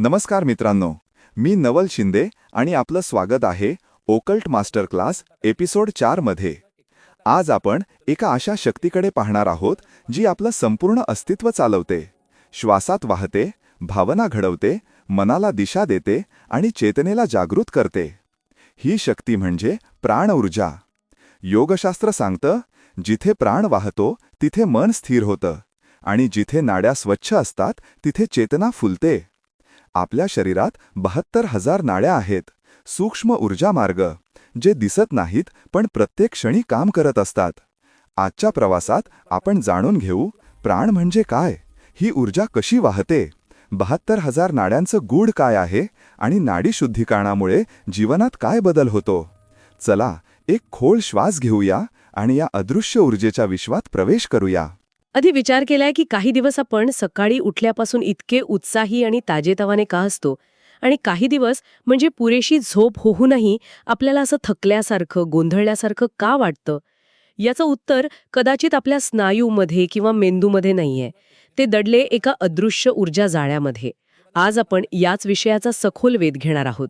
नमस्कार मित्रांनो मी नवल शिंदे आणि आपलं स्वागत आहे ओकल्ट मास्टर क्लास एपिसोड चारमध्ये आज आपण एका अशा शक्तीकडे पाहणार आहोत जी आपलं संपूर्ण अस्तित्व चालवते. श्वासात वाहते भावना घडवते मनाला दिशा देते आणि चेतनेला जागृत करते. ही शक्ती म्हणजे प्राण ऊर्जा. योगशास्त्र सांगतं जिथे प्राण वाहतो तिथे मन स्थिर होतं आणि जिथे नाड्या स्वच्छ असतात तिथे चेतना फुलते. आपल्या शरीरात बहात्तर हजार नाड्या आहेत. सूक्ष्म ऊर्जा मार्ग जे दिसत नाहीत पण प्रत्येक क्षणी काम करत असतात. आजच्या प्रवासात आपण जाणून घेऊ प्राण म्हणजे काय? ही ऊर्जा कशी वाहते? बहात्तर हजार नाड्यांचं गूढ काय आहे? आणि नाडी शुद्धीकरणामुळे जीवनात काय बदल होतो? चला एक खोल श्वास घेऊया आणि या अदृश्य ऊर्जेच्या विश्वात प्रवेश करूया. आधी विचार केलाय की काही दिवस आपण सकाळी उठल्यापासून इतके उत्साही आणि ताजेतवाने का असतो आणि काही दिवस म्हणजे पुरेशी झोप होऊनही आपल्याला असं थकल्यासारखं गोंधळल्यासारखं का वाटतं? याचं उत्तर कदाचित आपल्या स्नायूमध्ये किंवा मेंदूमध्ये नाहीये. ते दडले एका अदृश्य ऊर्जा जाळ्यामध्ये. आज आपण याच विषयाचा सखोल वेध घेणार आहोत.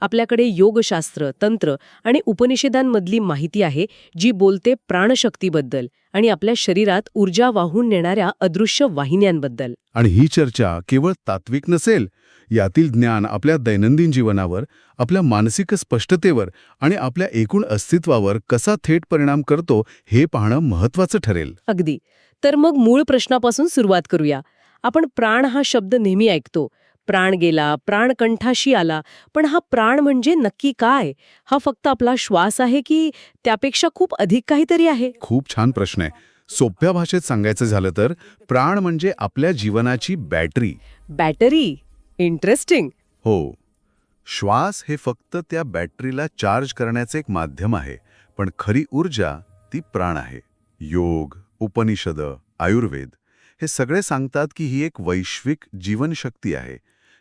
आपल्याकडे योगशास्त्र तंत्र आणि उपनिषदांमधली माहिती आहे जी बोलते प्राणशक्तीबद्दल आणि आपल्या शरीरात ऊर्जा वाहून नेणाऱ्या अदृश्य वाहिन्यांबद्दल. आणि ही चर्चा केवळ तात्विक नसेल यातील ज्ञान आपल्या दैनंदिन जीवनावर आपल्या मानसिक स्पष्टतेवर आणि आपल्या एकूण अस्तित्वावर कसा थेट परिणाम करतो हे पाहणं महत्वाचं ठरेल. अगदी. तर मग मूळ प्रश्नापासून सुरुवात करूया. आपण प्राण हा शब्द नेहमी ऐकतो. प्राण गेला प्राण कंठाशी आला. पण हा प्राण म्हणजे नक्की काय? हा फक्त आपला श्वास आहे की त्यापेक्षा खूप अधिक काहीतरी आहे? खूप छान प्रश्न आहे. सोप्या भाषेत सांगायचं झालं तर प्राण म्हणजे आपल्या जीवनाची बॅटरी. बॅटरी? इंटरेस्टिंग. हो. श्वास हे फक्त त्या बॅटरीला चार्ज करण्याचे एक माध्यम आहे. पण खरी ऊर्जा ती प्राण आहे. योग उपनिषद आयुर्वेद हे सगळे सांगतात की ही एक वैश्विक जीवनशक्ती आहे.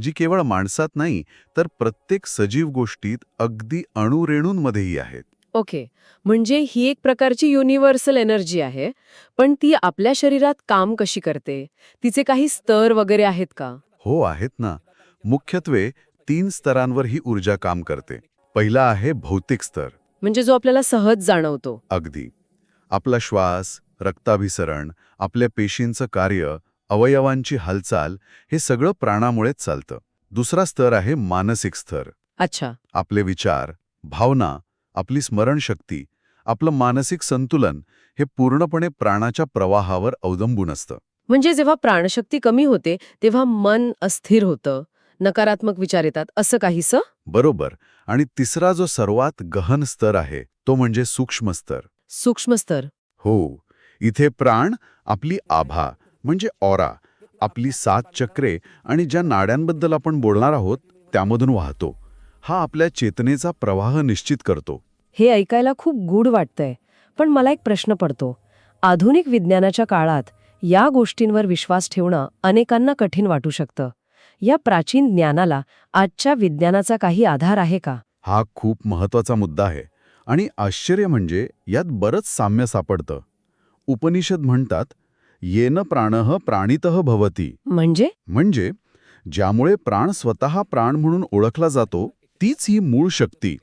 जी केवळ माणसात नाही तर प्रत्येक सजीव गोष्टीत अगदी अणुरेणूंमध्येही आहेत. ओके. म्हणजे ही एक प्रकारची युनिव्हर्सल एनर्जी आहे पण ती आपल्या शरीरात काम कशी करते? तिचे काही स्तर वगैरे आहेत का? हो आहेत ना. मुख्यत्वे तीन स्तरांवर ही ऊर्जा काम करते. पहिला आहे भौतिक स्तर. म्हणजे जो आपल्याला सहज जाणवतो. अगदी. आपला श्वास रक्ताभिसरण आपल्या पेशींचं कार्य अवयवांची हालचाल हे सगळं प्राणामुळेच चालतं. दुसरा स्तर आहे मानसिक स्तर. अच्छा. आपले विचार भावना आपली स्मरणशक्ती आपलं मानसिक संतुलन हे पूर्णपणे प्राणाच्या प्रवाहावर अवलंबून असतं. म्हणजे जेव्हा प्राणशक्ती कमी होते तेव्हा मन अस्थिर होतं. नकारात्मक विचार येतात असं काहीसं? बरोबर. आणि तिसरा जो सर्वात गहन स्तर आहे तो म्हणजे सूक्ष्म स्तर. सूक्ष्म स्तर. हो. इथे प्राण आपली आभा म्हणजे ऑरा आपली सात चक्रे आणि ज्या नाड्यांबद्दल आपण बोलणार आहोत त्यामधून वाहतो. हा आपल्या चेतनेचा प्रवाह निश्चित करतो. हे ऐकायला खूप गूढ वाटतंय पण मला एक प्रश्न पडतो. आधुनिक विज्ञानाच्या काळात या गोष्टींवर विश्वास ठेवणं अनेकांना कठीण वाटू शकतं. या प्राचीन ज्ञानाला आजच्या विज्ञानाचा काही आधार आहे का? हा खूप महत्त्वाचा मुद्दा आहे आणि आश्चर्य म्हणजे यात बरंच साम्य सापडतं. उपनिषद म्हणतात येन प्राणः प्राणितः भवती. म्हणजे? म्हणजे ज्यामुळे प्राण स्वतः प्राण म्हणून ओळखला जातो तीच ही मूळ शक्ती.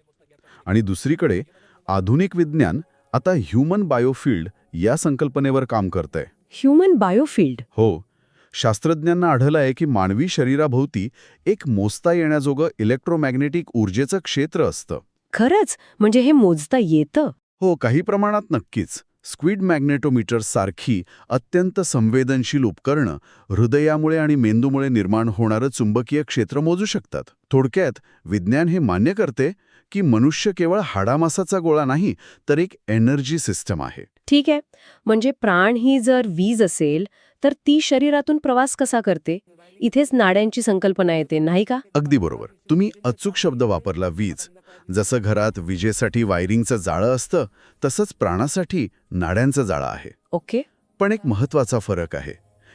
आणि दुसरीकडे आधुनिक विज्ञान आता ह्युमन बायोफिल्ड या संकल्पनेवर काम करतंय. Human biofield? हो. शास्त्रज्ञांना आढळलं आहे की मानवी शरीराभोवती एक मोजता येण्याजोगं इलेक्ट्रोमॅग्नेटिक ऊर्जेचं क्षेत्र असतं. खरंच? म्हणजे हे मोजता येतं? हो काही प्रमाणात नक्कीच. स्क्विड मॅग्नेटोमीटर्ससारखी अत्यंत संवेदनशील उपकरणं हृदयामुळे आणि मेंदूमुळे निर्माण होणारं चुंबकीय क्षेत्र मोजू शकतात. थोडक्यात विज्ञान हे मान्य करते की मनुष्य केवळ हाडामासाचा गोळा नाही तर एक एनर्जी सिस्टम आहे. ठीक आहे. म्हणजे प्राण ही जर वीज असेल तर ती शरीरातून प्रवास कसा करते? इथेच नाड्यांची संकल्पना येते नाही का? अगदी बरोबर. तुम्ही अचूक शब्द वापरला वीज. जसं घरात विजेसाठी वायरिंगचं जाळं असतं तसंच प्राणासाठी नाड्यांचं जाळं आहे. ओके. पण एक महत्त्वाचा फरक आहे.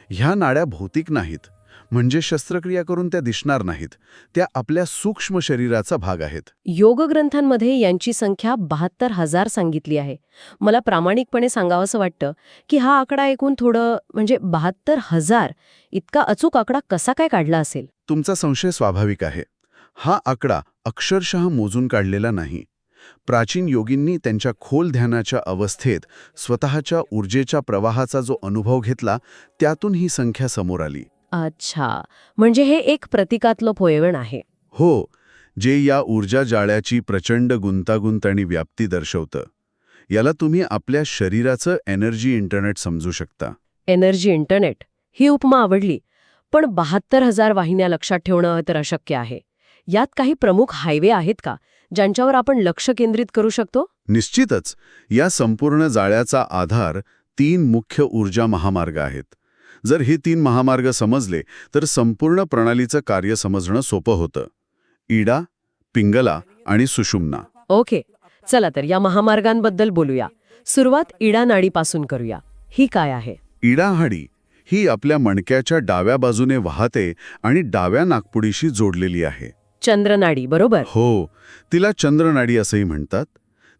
ह्या नाड्या भौतिक नाहीत. म्हणजे शस्त्रक्रिया करून त्या दिसणार नाहीत. त्या आपल्या सूक्ष्म शरीराचा भाग आहेत. योग ग्रंथांमध्ये यांची संख्या बहात्तर हजार सांगितली आहे. मला प्रामाणिकपणे सांगावंसं वाटतं की हा आकडा ऐकून थोडं म्हणजे बहात्तर हजार इतका अचूक आकडा कसा काय काढला असेल? तुमचा संशय स्वाभाविक आहे. हा आकडा अक्षरशः मोजून काढलेला नाही. प्राचीन योगींनी त्यांच्या खोल ध्यानाच्या अवस्थेत स्वतःच्या ऊर्जेच्या प्रवाहाचा जो अनुभव घेतला त्यातून ही संख्या समोर आली. अच्छा. म्हणजे हे एक प्रतिकात्मक पोयवण आहे. हो जे या ऊर्जा जाळ्याची प्रचंड गुंतागुंत आणि व्याप्ती दर्शवतं. याला तुम्ही आपल्या शरीराचं एनर्जी इंटरनेट समजू शकता. Energy internet? ही उपमा आवडली. पण बहात्तर हजार वाहिन्या लक्षात ठेवणं तर अशक्य आहे. यात काही प्रमुख हायवे आहेत का ज्यांच्यावर आपण लक्ष केंद्रित करू शकतो? निश्चितच. या संपूर्ण जाळ्याचा आधार तीन मुख्य ऊर्जा महामार्ग आहेत. जर हे तीन महामार्ग समजले तर संपूर्ण प्रणालीचं कार्य समजणं सोपं होतं. इडा पिंगला आणि सुषुम्ना. ओके. चला तर या महामार्गांबद्दल बोलूया. सुरुवात इडा नाडीपासून करूया. ही काय आहे? इडाहाडी ही आपल्या मणक्याच्या डाव्या बाजूने वाहते आणि डाव्या नागपुडीशी जोडलेली आहे. चंद्रनाडी बरोबर? हो. तिला चंद्रनाडी असंही म्हणतात.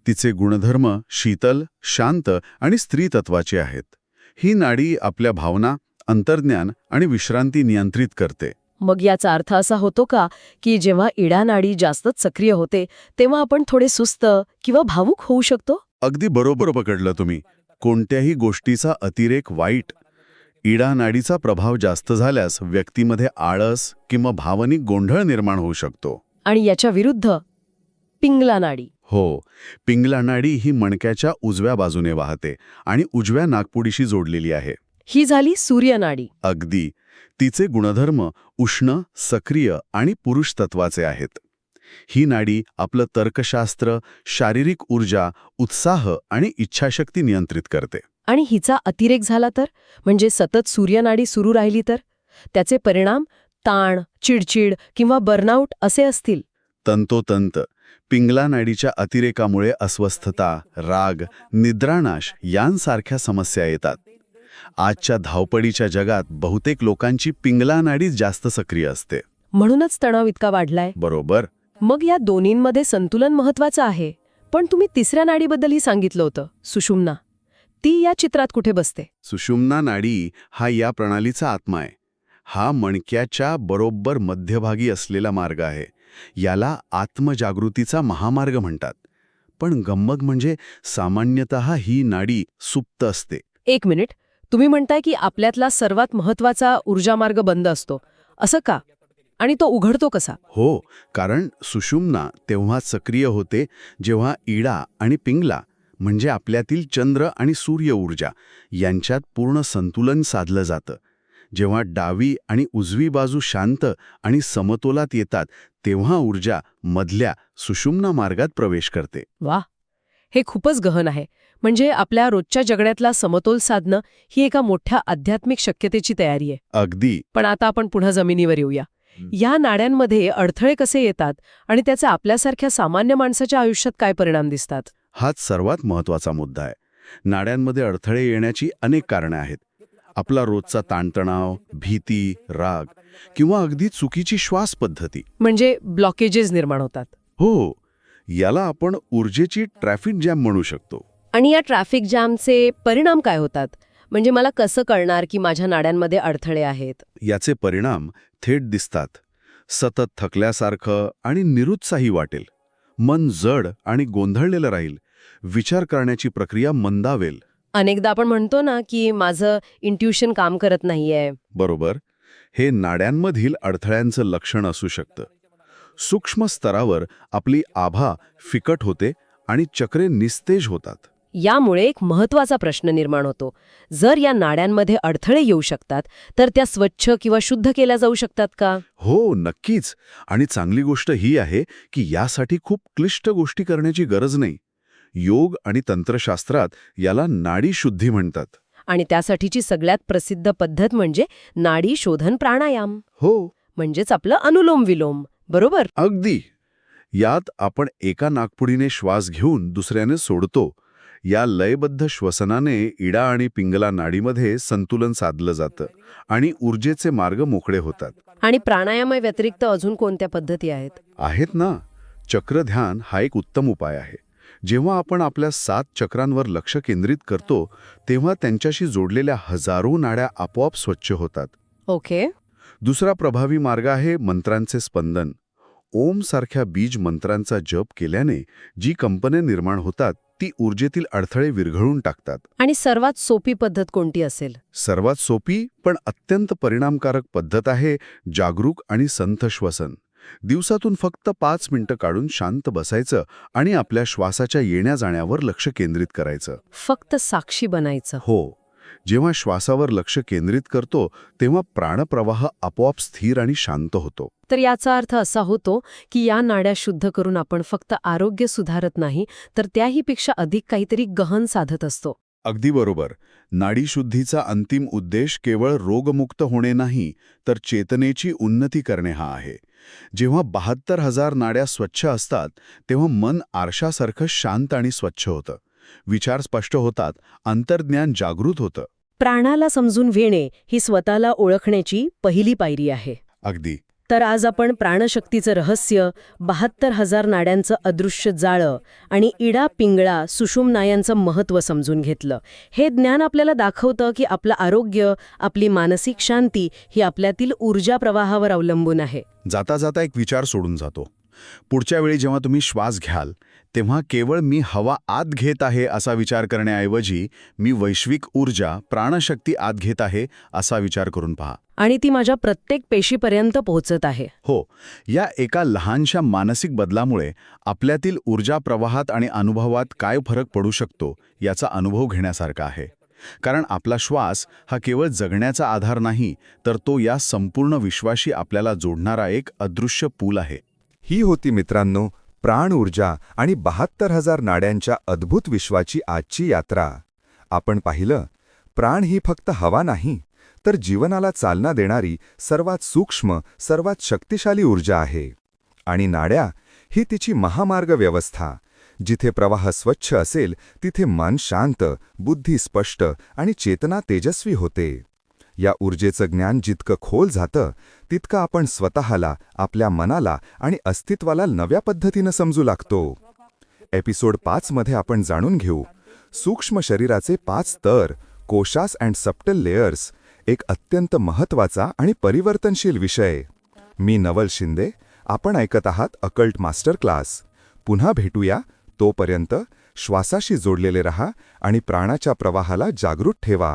तिचे गुणधर्म शीतल शांत आणि स्त्रीतत्वाचे आहेत. ही नाडी आपल्या भावना अंतर्ज्ञान आणि विश्रांती नियंत्रित करते. मग याचा अर्थ असा होतो का की जेव्हा इडा नाडी जास्तच सक्रिय होते तेव्हा आपण थोडे सुस्त किंवा भावूक होऊ शकतो? अगदी बरोबर पकडलं तुम्ही. कोणत्याही गोष्टीचा अतिरेक वाईट. इडा नाडीचा प्रभाव जास्त झाल्यास व्यक्तीमध्ये आळस किंवा भावनिक गोंधळ निर्माण होऊ शकतो. आणि याच्या विरुद्ध पिंगला नाडी हो पिंगला नाडी ही मणक्याच्या उजव्या बाजूने वाहते आणि उजव्या नागपुडीशी जोडलेली आहे. ही झाली सूर्यनाडी. अगदी. तिचे गुणधर्म उष्ण सक्रिय आणि पुरुष तत्वाचे आहेत. ही नाडी आपलं तर्कशास्त्र शारीरिक ऊर्जा उत्साह आणि इच्छाशक्ती नियंत्रित करते. आणि हिचा अतिरेक झाला तर? म्हणजे सतत सूर्यनाडी सुरू राहिली तर? त्याचे परिणाम ताण चिडचिड किंवा बर्नआउट असे असतील. तंतोतंत पिंगला नाडीच्या अतिरेकामुळे अस्वस्थता राग निद्रानाश यांसारख्या समस्या येतात. आजच्या धावपळीच्या जगात बहुतेक लोकांची पिंगला नाडी जास्त सक्रिय असते. म्हणूनच तणाव इतका वाढलाय. बरोबर. मग या दोन्हींमध्ये संतुलन महत्वाचं आहे. पण तुम्ही तिसऱ्या नाडीबद्दलही सांगितलं होतं सुषुम्ना. ती या चित्रात कुठे बसते? सुषुम्ना नाडी हा या प्रणालीचा आत्मा आहे. हा मणक्याच्या बरोबर मध्यभागी असलेला मार्ग आहे. याला आत्मजागृतीचा महामार्ग म्हणतात. पण गंमत म्हणजे सामान्यतः ही नाडी सुप्त असते. एक मिनिट. तुम्ही म्हणताय की आपल्यातला सर्वात महत्त्वाचा ऊर्जामार्ग बंद असतो. असं का? आणि तो उघडतो कसा? हो कारण सुषुम्ना तेव्हा सक्रिय होते जेव्हा इडा आणि पिंगला म्हणजे आपल्यातील चंद्र आणि सूर्य ऊर्जा यांच्यात पूर्ण संतुलन साधलं जातं. जेव्हा डावी आणि उजवी बाजू शांत आणि समतोलात येतात तेव्हा ऊर्जा मधल्या सुषुम्ना मार्गात प्रवेश करते. वा हे खूपच गहन आहे. म्हणजे आपल्या रोजच्या जगण्यातला समतोल साधणं ही एका मोठ्या आध्यात्मिक शक्यतेची तयारी आहे. अगदी. पण आता आपण पुन्हा जमिनीवर येऊया. या नाड्यांमध्ये अडथळे कसे येतात आणि त्याचे आपल्यासारख्या सामान्य माणसाच्या आयुष्यात काय परिणाम दिसतात? हाच सर्वात महत्त्वाचा मुद्दा आहे. नाड्यांमध्ये अडथळे येण्याची अनेक कारणे आहेत. आपला रोजचा ताणतणाव भीती राग किंवा अगदी चुकीची श्वास पद्धती. म्हणजे ब्लॉकेजेस निर्माण होतात. हो. याला आपण ऊर्जेची ट्रॅफिक जॅम म्हणू शकतो. आणि या ट्रॅफिक जॅमचे परिणाम काय होतात? म्हणजे मला कसं कळणार की माझ्या नाड्यांमध्ये अडथळे आहेत? याचे परिणाम थेट दिसतात. सतत थकल्यासारखं आणि निरुत्साही वाटेल. मन जड आणि गोंधळलेलं राहील. विचार करण्याची प्रक्रिया मंदावेल. अनेकदा आपण म्हणतो ना की माझं इंट्युशन काम करत नाहीये. बरोबर. हे नाड्यांमधील अडथळ्यांचं लक्षण असू शकतं. सूक्ष्म स्तरावर आपली आभा फिकट होते आणि चक्रे निस्तेज होतात. यामुळे एक महत्त्वाचा प्रश्न निर्माण होतो. जर या नाड्यांमध्ये अडथळे येऊ शकतात तर त्या स्वच्छ किंवा शुद्ध केल्या जाऊ शकतात का? हो नक्कीच. आणि चांगली गोष्ट ही आहे की यासाठी खूप क्लिष्ट गोष्टी करण्याची गरज नाही. योग आणि तंत्रशास्त्रात याला नाडी शुद्धी म्हणतात. आणि त्यासाठीची सगळ्यात प्रसिद्ध पद्धत म्हणजे नाडी शोधन प्राणायाम. हो. म्हणजेच आपलं अनुलोम विलोम. बरोबर? अगदी. यात आपण एका नागपुडीने श्वास घेऊन दुसऱ्याने सोडतो. या लयबद्ध श्वसनाने इडा आणि पिंगला नाडीमध्ये संतुलन साधलं जातं आणि ऊर्जेचे मार्ग मोकळे होतात. आणि प्राणायामा व्यतिरिक्त अजून कोणत्या पद्धती आहेत? आहेत ना. चक्रध्यान हा एक उत्तम उपाय आहे. जेव्हा आपण आपल्या सात चक्रांवर लक्ष केंद्रित करतो तेव्हा त्यांच्याशी जोडलेल्या हजारो नाड्या आपोआप स्वच्छ होतात. ओके. दुसरा प्रभावी मार्ग आहे मंत्रांचे स्पंदन. ओम सारख्या बीज मंत्रांचा जप केल्याने जी कंपन्या निर्माण होतात ती ऊर्जेतील अडथळे विरघळून टाकतात. आणि सर्वात सोपी पद्धत कोणती असेल? सर्वात सोपी पण अत्यंत परिणामकारक पद्धत आहे जागरूक आणि संथ श्वसन. दिवसातून फक्त पाच मिनिटं काढून शांत बसायचं आणि आपल्या श्वासाच्या येण्या जाण्यावर लक्ष केंद्रित करायचं. फक्त साक्षी बनायचं. हो. जेव्हा श्वासावर लक्ष केंद्रित करतो तेव्हा प्राणप्रवाह आपोआप स्थिर आणि शांत होतो. तर याचा अर्थ असा होतो की या नाड्या शुद्ध करून आपण फक्त आरोग्य सुधारत नाही तर त्याहीपेक्षा अधिक काहीतरी गहन साधत असतो. अगदी बरोबर. नाडीशुद्धीचा अंतिम उद्देश केवळ रोगमुक्त होणे नाही तर चेतनेची उन्नती करणे हा आहे. जेव्हा बहात्तर हजार नाड्या स्वच्छ असतात तेव्हा मन आरशासारखं शांत आणि स्वच्छ होतं. विचार स्पष्ट होतात अंतर्ज्ञान जागृत होतं. प्राणाला समजून घेणे ही स्वतःला ओळखण्याची पहिली पायरी आहे. अगदी. तर आज आपण प्राणशक्तीचं रहस्य बहात्तर हजार नाड्यांचं अदृश्य जाळं आणि इडा पिंगळा सुषुम्नायांचं महत्त्व समजून घेतलं. हे ज्ञान आपल्याला दाखवतं की आपलं आरोग्य आपली मानसिक शांती ही आपल्यातील ऊर्जा प्रवाहावर अवलंबून आहे. जाता जाता एक विचार सोडून जातो. पुढच्या वेळी जेव्हा तुम्ही श्वास घ्याल तेव्हा केवळ मी हवा आत घेत आहे असा विचार करण्याऐवजी मी वैश्विक ऊर्जा प्राणशक्ती आत घेत आहे असा विचार करून पहा. आणि ती माझ्या प्रत्येक पेशीपर्यंत पोहोचत आहे. हो या एका लहानशा मानसिक बदलामुळे आपल्यातील ऊर्जा प्रवाहात आणि अनुभवात काय फरक पडू शकतो याचा अनुभव घेण्यासारखा आहे. कारण आपला श्वास हा केवळ जगण्याचा आधार नाही तर तो या संपूर्ण विश्वाशी आपल्याला जोडणारा एक अदृश्य पूल आहे. ही होती मित्रांनो प्राण ऊर्जा आणि बहात्तर हजार नाड्यांच्या अद्भुत विश्वाची आजची यात्रा. आपण पाहिलं प्राण ही फक्त हवा नाही तर जीवनाला चालना देणारी सर्वात सूक्ष्म सर्वात शक्तिशाली ऊर्जा आहे. आणि नाड्या ही तिची महामार्ग व्यवस्था. जिथे प्रवाह स्वच्छ असेल तिथे मन शांत बुद्धी स्पष्ट आणि चेतना तेजस्वी होते. या ऊर्जेचं ज्ञान जितकं खोल जातं तितकं आपण स्वतःला आपल्या मनाला आणि अस्तित्वाला नव्या पद्धतीनं समजू लागतो. एपिसोड पाचमध्ये आपण जाणून घेऊ. सूक्ष्म शरीराचे पाच स्तर कोशास अँड सप्टल लेयर्स एक अत्यंत महत्त्वाचा आणि परिवर्तनशील विषय. मी नवल शिंदे आपण ऐकत आहात अकल्ट मास्टर क्लास. पुन्हा भेटूया तोपर्यंत श्वासाशी जोडलेले रहा आणि प्राणाच्या प्रवाहाला जागृत ठेवा.